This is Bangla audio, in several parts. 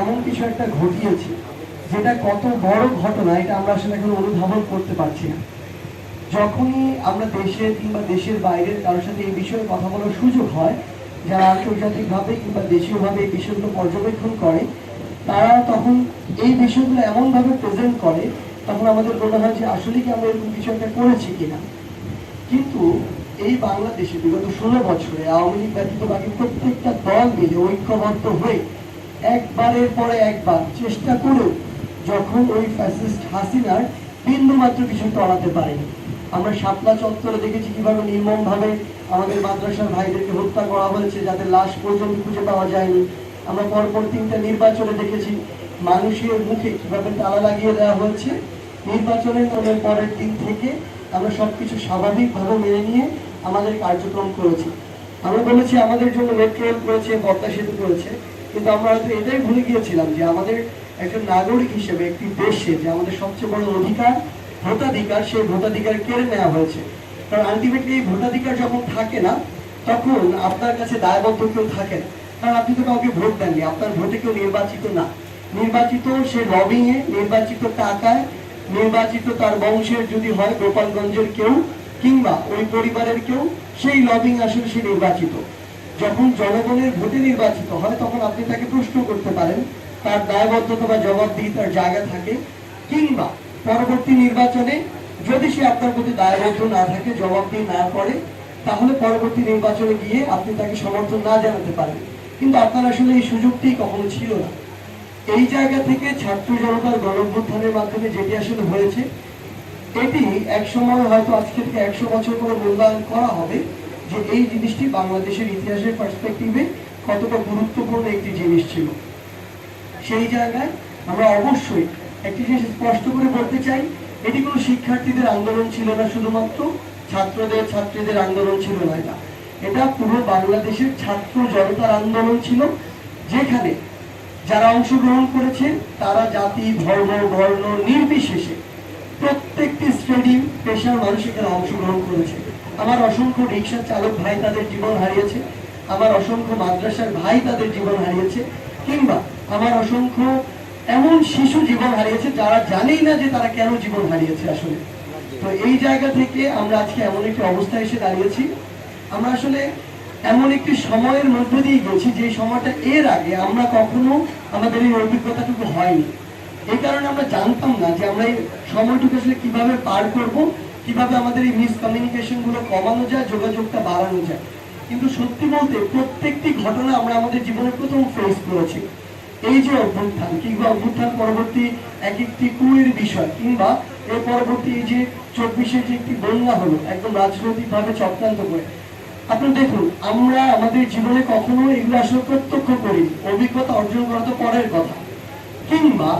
এমন কিছু একটা ঘটিয়েছে, যেটা কত বড় ঘটনা, এটা আমরা আসলে এখন অনুধাবন করতে পারছি না। যখনই আমরা দেশের কিংবা দেশের বাইরের কারোর সাথে এই বিষয়ে কথা বলার সুযোগ হয়, যারা আন্তর্জাতিকভাবে কিংবা দেশীয়ভাবে এই বিষয়গুলো পর্যবেক্ষণ করে, তারা তখন এই বিষয়গুলো এমনভাবে প্রেজেন্ট করে, তখন আমাদের মনে হয় যে আসলে কি আমরা এরকম কিছু একটা করেছি কিনা। কিন্তু এই বাংলাদেশে বিগত ষোলো বছরে আওয়ামী লীগ ব্যতীত বাকি প্রত্যেকটা দল মিলে ঐক্যবদ্ধ হয়ে একবারের পরে একবার চেষ্টা করেও যখন ওই ফ্যাসিস্ট হাসিনার বিন্দু মাত্র কিছু টলাতে পারেনি। আমরা শাপলা চত্বরে দেখেছি কীভাবে নির্মমভাবে আমাদের মাদ্রাসার ভাইদেরকে হত্যা করা হয়েছে যাদের লাশ পর্যন্ত খুঁজে পাওয়া যায়নি। আমরা পরপর তিনটা নির্বাচনে দেখেছি মানুষের মুখে কীভাবে তালা লাগিয়ে দেওয়া হয়েছে। নির্বাচনের নামের পরের দিন থেকে আমরা সবকিছু স্বাভাবিকভাবে মেনে নিয়ে আমাদের কার্যক্রম করেছি। আমরা বলেছি, আমাদের জন্য মেট্রো রেল করেছে, পদ্মা সেতু করেছে। কিন্তু আমরা হয়তো এটাই ভুলে গিয়েছিলাম যে আমাদের একজন নাগরিক হিসেবে একটি দেশে যে আমাদের সবচেয়ে বড় অধিকার, ভোটাধিকার, সেই ভোটাধিকার কেড়ে নেওয়া হয়েছে। কারণ আলটিমেটলি এই ভোটাধিকার যখন থাকে না, তখন আপনার কাছে দায়বদ্ধ কেউ থাকে না। কারণ আপনি তো কাউকে ভোট দেননি, আপনার ভোটে কেউ নির্বাচিত না। নির্বাচিত সে লবিং এ, নির্বাচিত টাকায়, নির্বাচিত তার বংশের যদি হয় গোপালগঞ্জের কেউ কিংবা ওই পরিবারের কেউ, সেই লবিং আসলে সে নির্বাচিত। যখন জনগণের ভোটে নির্বাচিত হয়, তখন আপনি তাকে প্রশ্ন করতে পারেন, তার দায়বদ্ধতা বা জবাবদিহি তার জায়গা থাকে কিংবা পরবর্তী নির্বাচনে যদি সে আপনার প্রতি দায়বদ্ধ না থাকে, জবাবদিহি না করে, তাহলে পরবর্তী নির্বাচনে গিয়ে আপনি তাকে সমর্থন না জানাতে পারেন। কিন্তু আপনার আসলে এই সুযোগটি কখনো ছিল না। এই জায়গা থেকে ছাত্র জনতার গণভ্যুত্থানের মাধ্যমে যেটি আসলে হয়েছে, এটি এক সময় হয়তো আজকে থেকে একশো বছর পরে মূল্যায়ন করা হবে। যে এই জিনিসটি বাংলাদেশের ইতিহাসের পার্সপেক্টিভে কতটা গুরুত্বপূর্ণ একটি জিনিস ছিল। সেই জায়গায় আমরা অবশ্যই একটি জিনিস স্পষ্ট করে বলতে চাই, এটি কোনো শিক্ষার্থীদের আন্দোলন ছিল না শুধুমাত্র, ছাত্রদের, ছাত্রীদের আন্দোলন ছিল না এটা। এটা পুরো বাংলাদেশের ছাত্র জনতার আন্দোলন ছিল, যেখানে যারা অংশগ্রহণ করেছে, তারা জাতি, ধর্ম, বর্ণ নির্বিশেষে প্রত্যেকটি শ্রেণি পেশার মানুষ এখানে অংশগ্রহণ করেছে। আমার অসংখ্য রিক্সা চালক ভাই তাদের জীবন হারিয়েছে, আমার অসংখ্য মাদ্রাসার ভাই তাদের জীবন হারিয়েছে, কিংবা আমার অসংখ্য এমন শিশু জীবন হারিয়েছে যারা জানেই না যে তারা কেন জীবন হারিয়েছে আসলে। তো এই জায়গা থেকে আমরা আজকে এমন একটি অবস্থায় এসে দাঁড়িয়েছি। আমরা আসলে এমন একটি সময়ের মধ্য দিয়ে গেছি, যে সময়টা এর আগে আমরা কখনো আমাদের এই অভিজ্ঞতাটুকু হয়নি। এই কারণে আমরা জানতাম না যে আমরা এই সময়টুকু আসলে কীভাবে পার করব কীভাবে আমাদের এই মিসকমিউনিকেশনগুলো কমানো যায়, যোগাযোগটা বাড়ানো যায়। কিন্তু সত্যি বলতে, প্রত্যেকটি ঘটনা আমরা আমাদের জীবনে প্রথম ফেস করেছি। এই যে অভ্যুত্থান, কিংবা অভ্যুত্থান পরবর্তী এক একটি কুয়ের বিষয়, কিংবা এর পরবর্তী এই যে চব্বিশে যে একটি বন্যা হলো, একদম রাজনৈতিক ভাবে চক্রান্ত করে। আপনি দেখুন, আমরা আমাদের জীবনে কখনো এগুলো আসলে প্রত্যক্ষ করি অভিজ্ঞতা অর্জন করা তো পরের কথা। কিংবা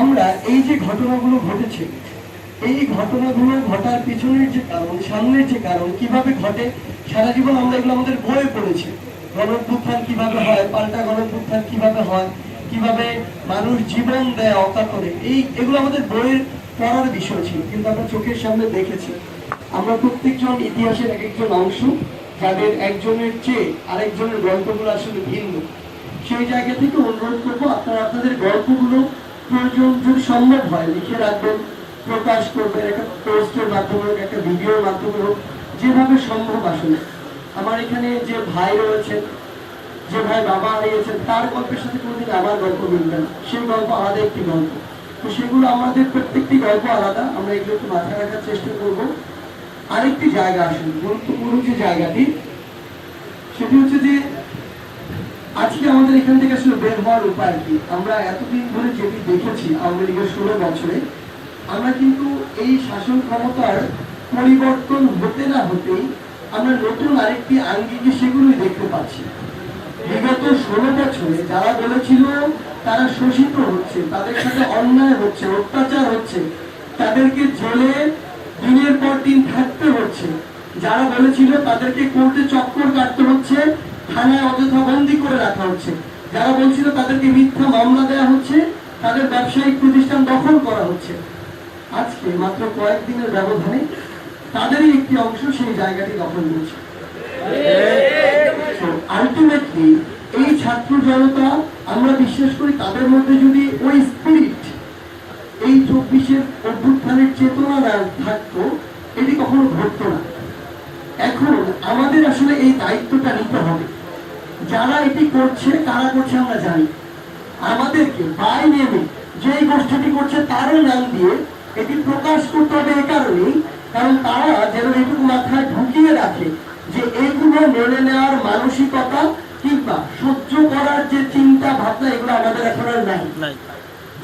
আমরা এই যে ঘটনাগুলো ঘটেছে এই ঘটনাগুলো ঘটার পিছনের যে কারণ, সামনের যে কারণ, কীভাবে ঘটে, সারা জীবন আমরা এগুলো আমাদের বইয়ে পড়েছি। গণপুত্থান কীভাবে হয়, পাল্টা গণপুত্থান কীভাবে হয়, কীভাবে মানুষ জীবন দেয় অকাতরে, এই এগুলো আমাদের বইয়ের পড়ার বিষয় ছিল, কিন্তু আমরা চোখের সামনে দেখেছি। আমরা প্রত্যেকজন ইতিহাসের এক একজন অংশ, যাদের একজনের চেয়ে আরেকজনের গল্পগুলো আসলে ভিন্ন। সেই জায়গা থেকে অনুরোধ করব, আপনারা আপনাদের গল্পগুলো প্রয়োজন যদি সম্ভব হয় লিখে রাখবেন। প্রকাশ করবেন একটা পোস্টের মাধ্যমে হোক, একটা ভিডিওর মাধ্যমে হোক, যেভাবে সম্ভব আসলে। আমার এখানে যে ভাই রয়েছে যে ভাই বাবা হারিয়েছেন তার গল্পের সাথে কোনোদিন আমার গল্প মিলবে না। সেই গল্প আলাদা একটি গল্প। তো সেগুলো আমাদের প্রত্যেকটি গল্প আলাদা। আমরা এগুলো একটু মাথায় রাখার চেষ্টা করব। আরেকটি জায়গা আসুন, গুরুত্বপূর্ণ যে জায়গাটি, সেটি হচ্ছে যে, আজকে আমাদের এখান থেকে আসলে বের হওয়ার উপায় কি? আমরা এতদিন ধরে যেটি দেখেছি আওয়ামী লীগের ষোলো বছরে আমরা কিন্তু এই শাসন ক্ষমতার পরিবর্তন হতে না হতেই আমরা নতুন আরেকটি আঙ্গিকে সেগুলোই দেখতে পাচ্ছি। বিগত ষোলো বছরে যারা বলেছিল তারা শোষিত হচ্ছে, তাদের সাথে অন্যায় হচ্ছে, অত্যাচার হচ্ছে, তাদেরকে জেলে দিনের পর দিন থাকতে হচ্ছে। যারা বলেছিল তাদেরকে কোর্টে চক্কর কাটতে হচ্ছে, থানায় অযথা বন্দি করে রাখা হচ্ছে। যারা বলছিল তাদেরকে মিথ্যা মামলা দেওয়া হচ্ছে, তাদের ব্যবসায়িক প্রতিষ্ঠান দখল করা হচ্ছে। আজকে মাত্র কয়েকদিনের ব্যবধানে তাদেরই একটি অংশ সেই জায়গাটি দখল করছে। আলটিমেটলি এই ছাত্র জনতা, আমরা বিশ্বাস করি তাদের মধ্যে যদি ওই স্পিরিট এই চব্বিশের অভ্যুত্থানের চেতনা থাকতো, এটি কখনো ঘটতো না। এখন আমাদের আসলে এই দায়িত্বটা নিতে হবে। যারা এটি করছে, কারা করছে আমরা জানি। আমাদেরকে বাই নেমে যে গোষ্ঠীটি করছে, তারও নাম দিয়ে এটি প্রকাশ করতে হবে এ কারণেই কারণ তারা যেন এটুকু মাথায় ঢুকিয়ে রাখে যে এগুলো মেনে নেওয়ার মানসিকতা কিংবা সহ্য করার যে চিন্তা ভাবনা এগুলো আমাদের এখন আর নাই।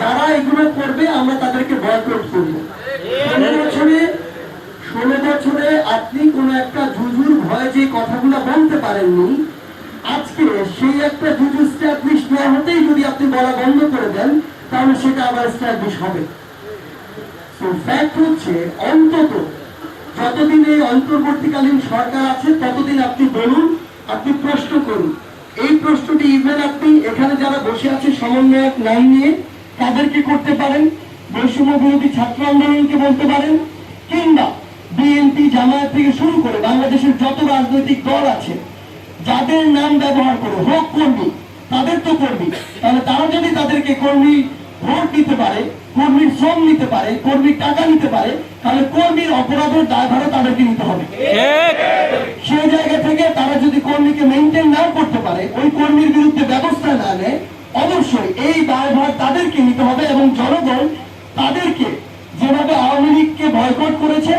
যারা এগুলো করবে আমরা তাদেরকে বয়কট করব। ষোলো বছরে ষোলো বছরে আপনি কোন একটা জুজুর ভয়ে যে কথাগুলো বলতে পারেননি আজকে সেই একটা জুজু স্ট্যাবলিশ না হতেই যদি আপনি বলা বন্ধ করে দেন তাহলে সেটা আবার স্ট্যাবলিশ হবে। তো ফ্যাক্ট হচ্ছে অন্তত যতদিন এই অন্তর্বর্তীকালীন সরকার আছে, ততদিন আপনি বলুন, আপনি প্রশ্ন করুন। এই প্রশ্নটি ইভেন আপনি এখানে যারা বসে আছে সমন্বয়ক নাম নিয়ে, তাদেরকে করতে পারেন। বৈষম্য বিরোধী ছাত্র আন্দোলনকে বলতে পারেন, কিংবা বিএনপি জামায়াত থেকে শুরু করে বাংলাদেশের যত রাজনৈতিক দল আছে, যাদের নাম ব্যবহার করে হোক কর্মী, তাদের তো কর্মী, তাহলে তারা যদি তাদেরকে কর্মী ভোট দিতে পারে কর্মীর শ্রম নিতে পারে কর্মীর টাকা নিতে পারে তাহলে কর্মীর অপরাধের দায়ভারও তাদেরকে নিতে হবে। সেই জায়গা থেকে তারা যদি কর্মীকে মেনটেন না করতে পারে ওই কর্মীর বিরুদ্ধে ব্যবস্থা না নেয় অবশ্যই এই দায়ভার তাদেরকে নিতে হবে এবং জনগণ তাদেরকে যেভাবে আওয়ামী লীগকে বয়কট করেছে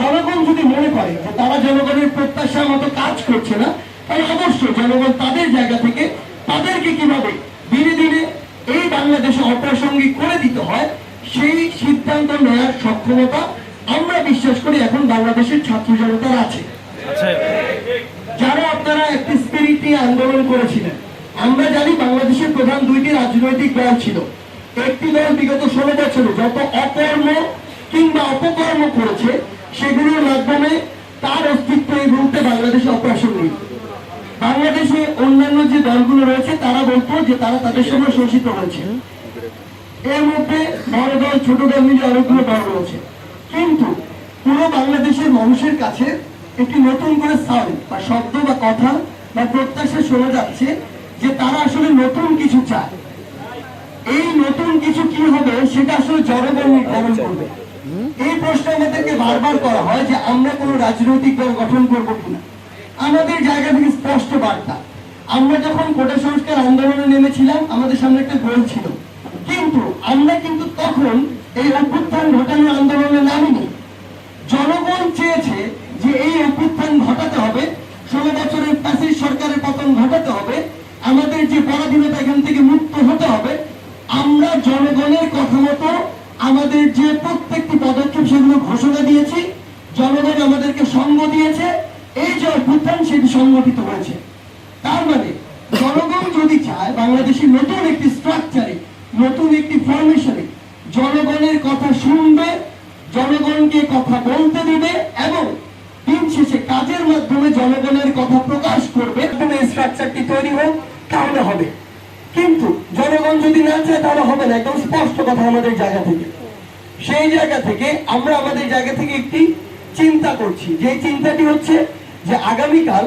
জনগণ যদি মনে করে যে তারা জনগণের প্রত্যাশা মতো কাজ করছে না তাহলে অবশ্যই জনগণ তাদের জায়গা থেকে তাদেরকে কীভাবে ধীরে ধীরে বাংলাদেশে অপ্রাসঙ্গিক করে দিতে হয় সেই সিদ্ধান্ত নেওয়ার সক্ষমতা আমরা বিশ্বাস করি এখন বাংলাদেশের ছাত্র জনতার আছে। আছে যারা আপনারা একটি স্পিরিট নিয়ে আন্দোলন করেছিলেন আমরা জানি বাংলাদেশের প্রধান দুইটি রাজনৈতিক দল ছিল। একটি দল বিগত ষোলো বছরে যত অকর্ম কিংবা অপকর্ম করেছে সেগুলোর মাধ্যমে তার অস্তিত্ব এই মুহূর্তে বাংলাদেশে অপ্রাসঙ্গিক। বাংলাদেশে অন্যান্য যে দলগুলো রয়েছে তারা বলতো যে তারা তাদের সঙ্গে শোষিত হয়েছে। এর মধ্যে বড় দল ছোট দল মিলে অনেকগুলো দল রয়েছে। কিন্তু পুরো বাংলাদেশের মানুষের কাছে একটি নতুন করে সাউন্ড বা শব্দ বা কথা বা প্রত্যাশা শোনা যাচ্ছে যে তারা আসলে নতুন কিছু চায়। এই নতুন কিছু কি হবে সেটা আসলে জনগণ নির্ধারণ করবে। এই প্রশ্ন আমাদেরকে বারবার করা হয় যে আমরা কোনো রাজনৈতিক দল গঠন করব কিনা। আমাদের জায়গা থেকে স্পষ্ট বার্তা, আমরা যখন কোটা সংস্কার আন্দোলনে নেমেছিলাম, আমাদের সামনে একটা গোল ছিল। কিন্তু আমরা কিন্তু তখন এই অভ্যুত্থান ঘটানোর আন্দোলনে নামিনি। জনগণ চেয়েছে যে এই অভ্যুত্থান ঘটাতে হবে, ষোলো বছরের প্যাসিজ সরকারের পতন ঘটাতে হবে, আমাদের যে পরাধীনতা এখান থেকে মুক্ত হতে হবে, আমরা জনগণের কথা মতো আমাদের যে প্রত্যেকটি পদক্ষেপ সেগুলো ঘোষণা দিয়েছি, জনগণ আমাদেরকে সঙ্গ দিয়েছে, এই যে অভ্যুত্থান সেটি সংগঠিত হয়েছে তার মানে জনগণ যদি চায় বাংলাদেশের নতুন একটি স্ট্রাকচারে নতুন একটি ফরমেশনে জনগণের কথা শুনবে জনগণকে কথা বলতে দিবে এবং দিন শেষে কাজের মাধ্যমে জনগণের কথা প্রকাশ করবে এবং স্ট্রাকচারটি তৈরি হোক, তাহলে হবে। কিন্তু জনগণ যদি না চায়, তাহলে হবে না, একদম স্পষ্ট কথা আমাদের জায়গা থেকে। সেই জায়গা থেকে আমরা আমাদের জায়গা থেকে একটি চিন্তা করছি। যে চিন্তাটি হচ্ছে যে আগামীকাল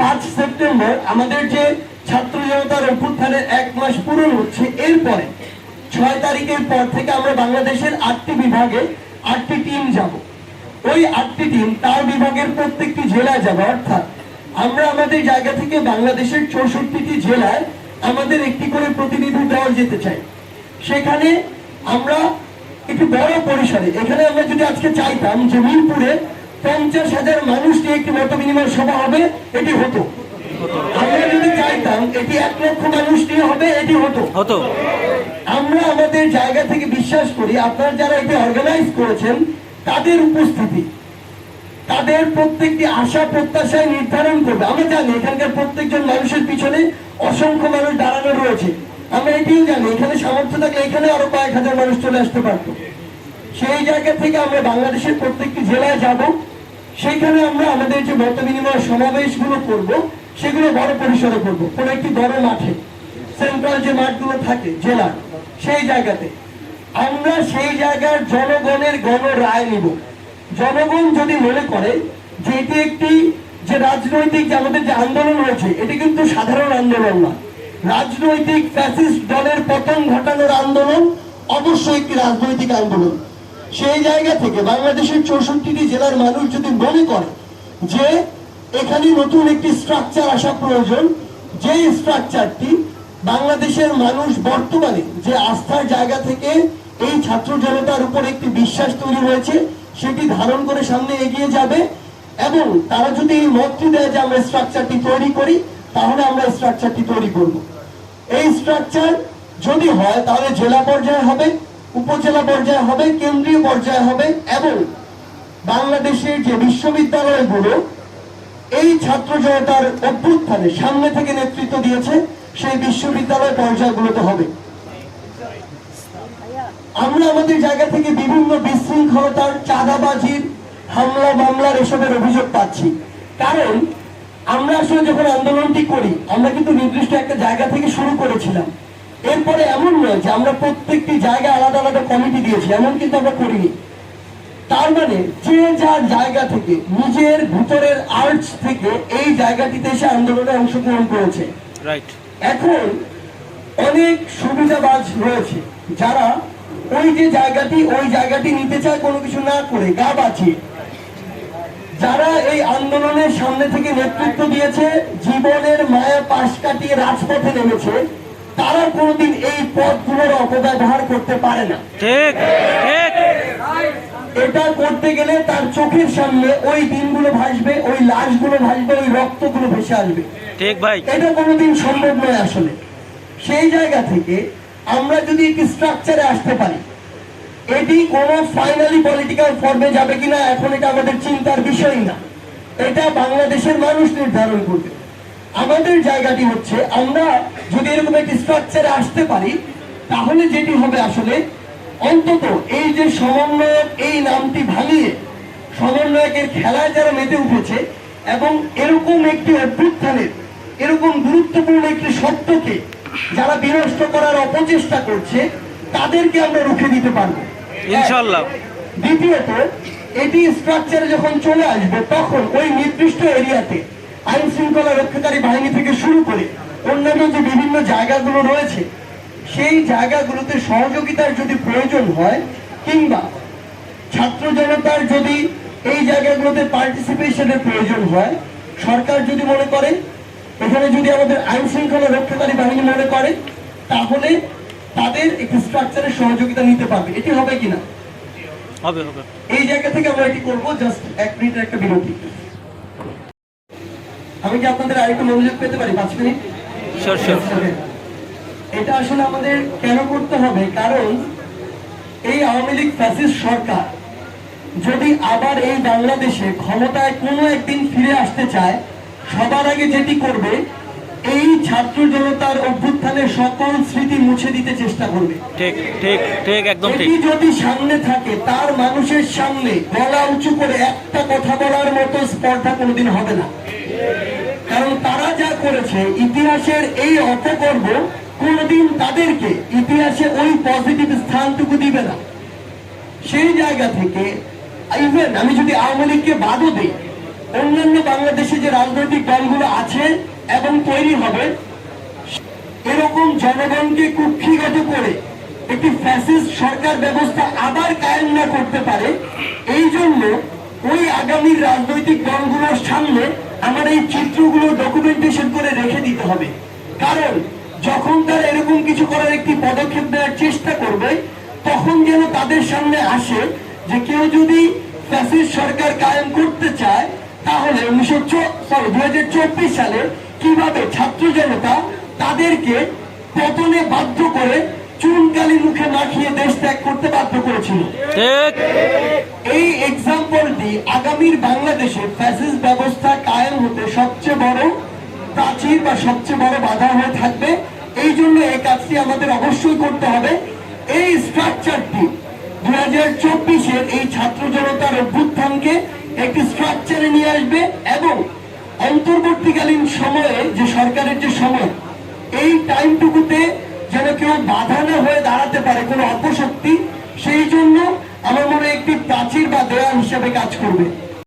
পাঁচ সেপ্টেম্বর আমাদের যে ছাত্র জনতার অভ্যুত্থানের এক মাস পূরণ হচ্ছে, এরপরে ছয় তারিখের পর থেকে আমরা বাংলাদেশের আটটি বিভাগে আটটি টিম যাব। ওই আটটি টিম তার বিভাগের প্রত্যেকটি জেলায় যাবে অর্থাৎ আমরা আমাদের জায়গা থেকে বাংলাদেশের চৌষট্টিটি জেলায় আমাদের একটি করে প্রতিনিধি দল যেতে চাই। সেখানে আমরা একটু বড় পরিসরে এখানে আমরা যদি আজকে চাইতাম যে মিরপুরে পঞ্চাশ হাজার মানুষ নিয়ে একটি মত বিনিময় সভা হবে এটি হতো। আমরা যদি চাইতাম এটি এক লক্ষ মানুষ নিয়ে হবে এটি হতো। হতো। আমরা আমাদের জায়গা থেকে বিশ্বাস করি আপনারা যারা এটি অর্গানাইজ করেছেন তাদের উপস্থিতি, তাদের প্রত্যেকটি আশা প্রত্যাশায় নির্ধারণ করবে। আমরা জানি এখানকার প্রত্যেকজন মানুষের পিছনে অসংখ্য মানুষ দাঁড়ানো রয়েছে। আমরা এটিও জানি, এখানে সামর্থ্য থাকলে এখানে আরও কয়েক হাজার মানুষ চলে আসতে পারতো। সেই জায়গা থেকে আমরা বাংলাদেশের প্রত্যেকটি জেলায় যাব। সেইখানে আমরা আমাদের যে মত বিনিময় সমাবেশগুলো করব, সেগুলো বড় পরিসরে করব। কোনো একটি বড় মাঠে সেন্ট্রাল যে মাঠগুলো থাকে, জেলার, সেই জায়গাতে। আমরা সেই জায়গার জনগণের গণ রায় নিব। জনগণ যদি মনে করে যে এটি একটি যে রাজনৈতিক আমাদের যে আন্দোলন হয়েছে, এটি কিন্তু সাধারণ আন্দোলন না। রাজনৈতিক ফ্যাসিস্ট দলের পতন ঘটানোর আন্দোলন অবশ্যই একটি রাজনৈতিক আন্দোলন। সেই জায়গা থেকে বাংলাদেশের চৌষট্টিটি জেলার মানুষ যদি মনে করে যে এখানে নতুন একটি স্ট্রাকচার আসা প্রয়োজন যে স্ট্রাকচারটি বাংলাদেশের মানুষ বর্তমানে যে আস্থার জায়গা থেকে এই ছাত্র জনতার উপর একটি বিশ্বাস তৈরি হয়েছে, সেটি ধারণ করে সামনে এগিয়ে যাবে এবং তারা যদি এই মতটি দেয় যে আমরা স্ট্রাকচারটি তৈরি করি, তাহলে আমরা স্ট্রাকচারটি তৈরি করব। এই স্ট্রাকচার যদি হয়, তাহলে জেলা পর্যায়ে হবে, উপজেলা পর্যায়ে হবে, কেন্দ্রীয় পর্যায়ে হবে এবং বাংলাদেশের যে বিশ্ববিদ্যালয়গুলো, এই ছাত্র জনতার অভ্যুত্থানে সামনে থেকে নেতৃত্ব দিয়েছে, সেই বিশ্ববিদ্যালয় পর্যায়গুলোতে হবে। আমরা আমাদের জায়গা থেকে বিভিন্ন বিশৃঙ্খলতার চাঁদাবাজির হামলা মামলার এসবের অভিযোগ পাচ্ছি। কারণ আমরা আসলে যখন আন্দোলনটি করি আমরা কিন্তু নির্দিষ্ট একটা জায়গা থেকে শুরু করেছিলাম। এরপরে এমন নয় যে আমরা প্রত্যেকটি জায়গায় আলাদা আলাদা কমিটি দিয়েছি এমন কিন্তু আমরা করিনি। তার মানে যে যার জায়গা থেকে নিজের ভিতরের আর্টস থেকে এই জায়গাটিতে এসে আন্দোলনে অংশগ্রহণ করেছে। রাইট এখন অনেক সুবিধাবাজ রয়েছে যারা ওই যে জায়গাটি ওই জায়গাটি নিতে চায় কোনো কিছু না করে গা বাঁচিয়ে। যারা এই আন্দোলনের সামনে থেকে নেতৃত্ব দিয়েছে জীবনের মায়া পাশ কাটিয়ে রাজপথে নেমেছে তারা কোনোদিন এই পথগুলোর অপব্যবহার করতে পারে না। এটা করতে গেলে তার চোখের সামনে ওই দিনগুলো ভাসবে ওই লাশগুলো ভাসবে ওই রক্তগুলো ভেসে আসবে। ঠিক ভাই। এটা কোনোদিন সম্ভব নয় আসলে। সেই জায়গা থেকে আমরা যদি একটি স্ট্রাকচারে আসতে পারি, এটি কোনো ফাইনালি পলিটিক্যাল ফর্মে যাবে কিনা, এখন এটা আমাদের চিন্তার বিষয় না। এটা বাংলাদেশের মানুষ নির্ধারণ করবে। আমাদের জায়গাটি হচ্ছে, আমরা যদি এরকম একটি স্ট্রাকচারে আসতে পারি, তাহলে যেটি হবে আসলে অন্তত এই যে সমন্বয়ক এই নামটি ভাঙিয়ে সমন্বয়কের খেলায় যারা মেতে উঠেছে এবং এরকম একটি অভ্যুত্থানের, এরকম গুরুত্বপূর্ণ একটি সত্যকে যারা বিনষ্ট করার অপচেষ্টা করছে তাদেরকে আমরা রুখে দিতে পারব। ইনশাল্লাহ দ্বিতীয়ত এটি স্ট্রাকচারে যখন চলে আসবে তখন ওই নির্দিষ্ট এরিয়াতে আইন শৃঙ্খলা রক্ষাকারী বাহিনী থেকে শুরু করে অন্যান্য যে বিভিন্ন জায়গাগুলো রয়েছে সেই জায়গাগুলোতে সহযোগিতার যদি প্রয়োজন হয় কিংবা ছাত্র জনতার যদি এই জায়গাগুলোতে পার্টিসিপেশনের প্রয়োজন হয় সরকার যদি মনে করে এখানে যদি আমাদের আইন শৃঙ্খলা রক্ষাকারী বাহিনী মনে করে তাহলে তাদের একটি স্ট্রাকচারের সহযোগিতা নিতে পারবে। এটি হবে কিনা? হবে হবে। এই জায়গা থেকে আমরা এটি করব। জাস্ট এক মিনিটের একটা বিরতি। আমি কি আপনাদের আরেকটু মনোযোগ পেতে পারি? পাঁচ মিনিট? এটা আসলে আমাদের কেন করতে হবে? কারণ এই আওয়ামী লীগ ফ্যাসিস্ট সরকার যদি আবার এই বাংলাদেশে ক্ষমতায় কোনো একদিন ফিরে আসতে চায় সবার আগে যেটি করবে এই ছাত্র জনতার অভ্যুত্থানের সকল স্মৃতি মুছে দিতে চেষ্টা করবে। ঠিক ঠিক ঠিক একদম ঠিক। এটি যদি সামনে থাকে তার মানুষের সামনে গলা উঁচু করে একটা কথা বলার মতো স্পর্ধা কোনোদিন হবে না। কারণ তারা যা করেছে ইতিহাসের এই অপকর্ম কোনোদিন তাদেরকে ইতিহাসে ওই পজিটিভ স্থানটুকু দিবে না। সেই জায়গা থেকে ইভেন আমি যদি আওয়ামী লীগকে বাদও দিই অন্যান্য বাংলাদেশে যে রাজনৈতিক দলগুলো আছে এবং তৈরি হবে, এরকম জনগণকে কুক্ষিগত করে একটি ফ্যাসিস্ট সরকার ব্যবস্থা আবার কায়েম না করতে পারে, এই জন্য ওই আগামী রাজনৈতিক দলগুলোর সামনে আমার এই চিত্রগুলো ডকুমেন্টেশন করে রেখে দিতে হবে। কারণ যখন তারা এরকম কিছু করার একটি পদক্ষেপ নেওয়ার চেষ্টা করবে, তখন যেন তাদের সামনে আসে যে কেউ যদি ফ্যাসিস্ট সরকার কায়েম করতে চায় তাহলে উনিশশো সরি দু হাজার চব্বিশ সালে কীভাবে ছাত্র জনতা তাদেরকে পতনে বাধ্য করে চুনকালি মুখে মাখিয়ে দেশ ত্যাগ করতে বাধ্য করেছিল? এই এক্সাম্পলটি আগামীর বাংলাদেশে ফ্যাসিস্ট ব্যবস্থা কায়েম হতে সবচেয়ে বড় প্রাচীর বা সবচেয়ে বড় বাধা হয়ে থাকবে। এই জন্য এই কাজটি আমাদের অবশ্যই করতে হবে। এই স্ট্রাকচারটি দু হাজার চব্বিশের এই ছাত্র জনতার অভ্যুত্থানকে একটি স্ট্রাকচারে নিয়ে আসবে এবং অন্তর্বর্তীকালীন সময়ে যে সরকারের যে সময়, এই টাইমটুকুতে যেন কেউ বাধা না হয়ে দাঁড়াতে পারে, কোনো অপশক্তি, সেই জন্য আমার মনে একটি প্রাচীর বা দেয়াল হিসেবে কাজ করবে।